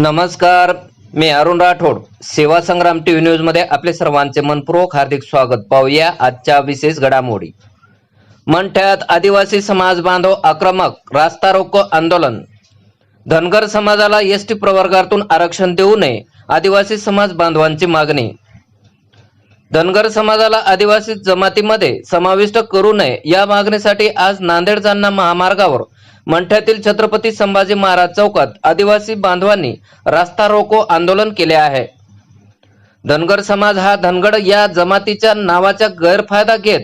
नमस्कार मी अरुण राठोड. सेवा संग्राम टीव्ही न्यूजमध्ये आपले सर्वांचे मनपूर्वक हार्दिक स्वागत. पाहूया आजच्या विशेष घडामोडी. मंठ्यात आदिवासी समाज बांधव आक्रमक रास्ता रोको आंदोलन. धनगर समाजाला एसटी प्रवर्गातून आरक्षण देऊ नये आदिवासी समाज बांधवांची मागणी. धनगर समाजाला आदिवासी जमातीमध्ये समाविष्ट करू नये या मागणीसाठी आज नांदेड जालना महामार्गावर मंठ्यातील छत्रपती संभाजी महाराज चौकात आदिवासी बांधवांनी रास्ता रोको आंदोलन केले आहे. धनगर समाज हा धनगड या जमातीच्या नावाचा गैरफायदा घेत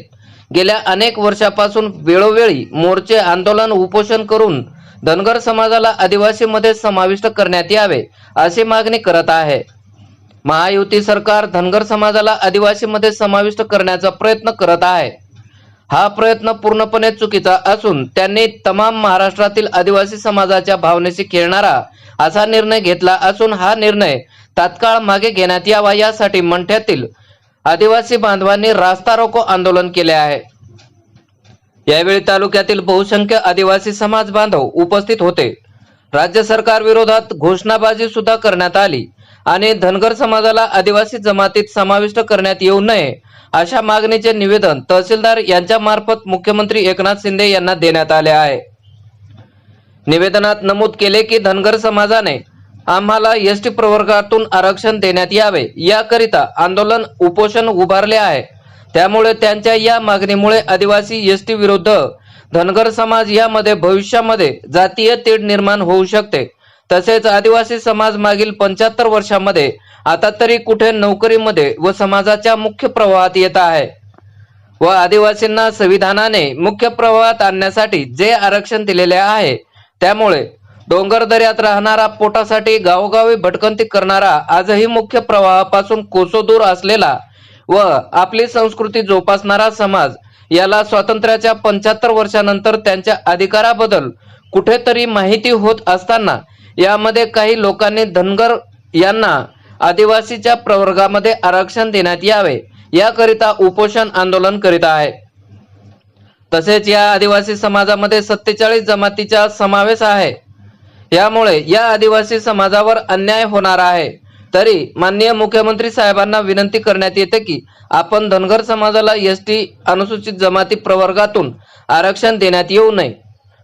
गेल्या अनेक वर्षापासून वेळोवेळी मोर्चे आंदोलन उपोषण करून धनगर समाजाला आदिवासीमध्ये समाविष्ट करण्यात यावे अशी मागणी करत आहे. महायुती सरकार धनगर समाजाला आदिवासीमध्ये समाविष्ट करण्याचा प्रयत्न करत आहे. हा प्रयत्न पूर्णपणे चुकीचा असून त्यांनी तमाम महाराष्ट्रातील आदिवासी समाजाच्या भावनेशी खेळणारा असा निर्णय घेतला असून हा निर्णय तात्काळ मागे घेण्यात यावा यासाठी मंठ्यातील आदिवासी बांधवांनी रास्ता रोको आंदोलन केले आहे. यावेळी तालुक्यातील बहुसंख्य आदिवासी समाज बांधव उपस्थित होते. राज्य सरकार विरोधात घोषणाबाजी सुद्धा करण्यात आली. आणि धनगर समाजाला आदिवासी जमातीत समाविष्ट करण्यात येऊ नये अशा मागणीचे निवेदन तहसीलदार यांच्या मार्फत मुख्यमंत्री एकनाथ शिंदे यांना देण्यात आले आहे. निवेदनात नमूद केले की धनगर समाजाने आम्हाला एस टी प्रवर्गातून आरक्षण देण्यात यावे याकरिता आंदोलन उपोषण उभारले आहे. त्यामुळे त्यांच्या या मागणीमुळे आदिवासी एस टी विरुद्ध धनगर समाज यामध्ये भविष्यामध्ये जातीय तेढ निर्माण होऊ शकते. तसेच आदिवासी समाज मागील पंच्याहत्तर वर्षामध्ये आता तरी कुठे नोकरीमध्ये व समाजाच्या मुख्य प्रवाहात येत आहे. व आदिवासींना संविधानाने मुख्य प्रवाहात आणण्यासाठी जे आरक्षण दिलेले आहे त्यामुळे डोंगर दर्यात राहणारा पोटासाठी गावोगावी भटकंती करणारा आजही मुख्य प्रवाहापासून कोसो दूर असलेला व आपली संस्कृती जोपासणारा समाज याला स्वातंत्र्याच्या पंच्याहत्तर वर्षानंतर त्यांच्या अधिकाराबद्दल कुठेतरी माहिती होत असताना यामध्ये काही लोकांनी धनगर यांना आदिवासीच्या प्रवर्गामध्ये आरक्षण देण्यात यावे याकरिता उपोषण आंदोलन करीत आहे. तसेच या आदिवासी समाजामध्ये सत्तेचाळीस जमातीचा समावेश आहे. यामुळे या आदिवासी समाजावर अन्याय होणार आहे. तरी माननीय मुख्यमंत्री साहेबांना विनंती करण्यात येते की आपण धनगर समाजाला एस टी अनुसूचित जमाती प्रवर्गातून आरक्षण देण्यात येऊ नये.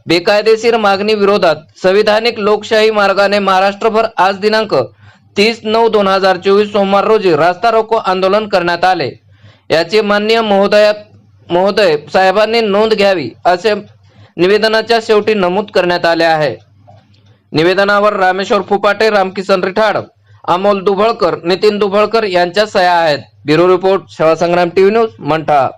बेकायदेशीर मागणी विरोधात संविधानिक लोकशाही मार्गाने महाराष्ट्रभर आज दिनांक तीस नऊ दोन हजार चोवीस सोमवार रोजी रास्ता रोको आंदोलन करण्यात आले. याची माननीय महोदया महोदय साहेबांनी नोंद घ्यावी असे निवेदनाच्या शेवटी नमूद करण्यात आले आहे. निवेदनावर रामेश्वर फुपाटे रामकिसन रिठाड अमोल दुभळकर नितीन दुभळकर यांच्या सह्या आहेत. Bureau report Sevasangram TV news Mantha.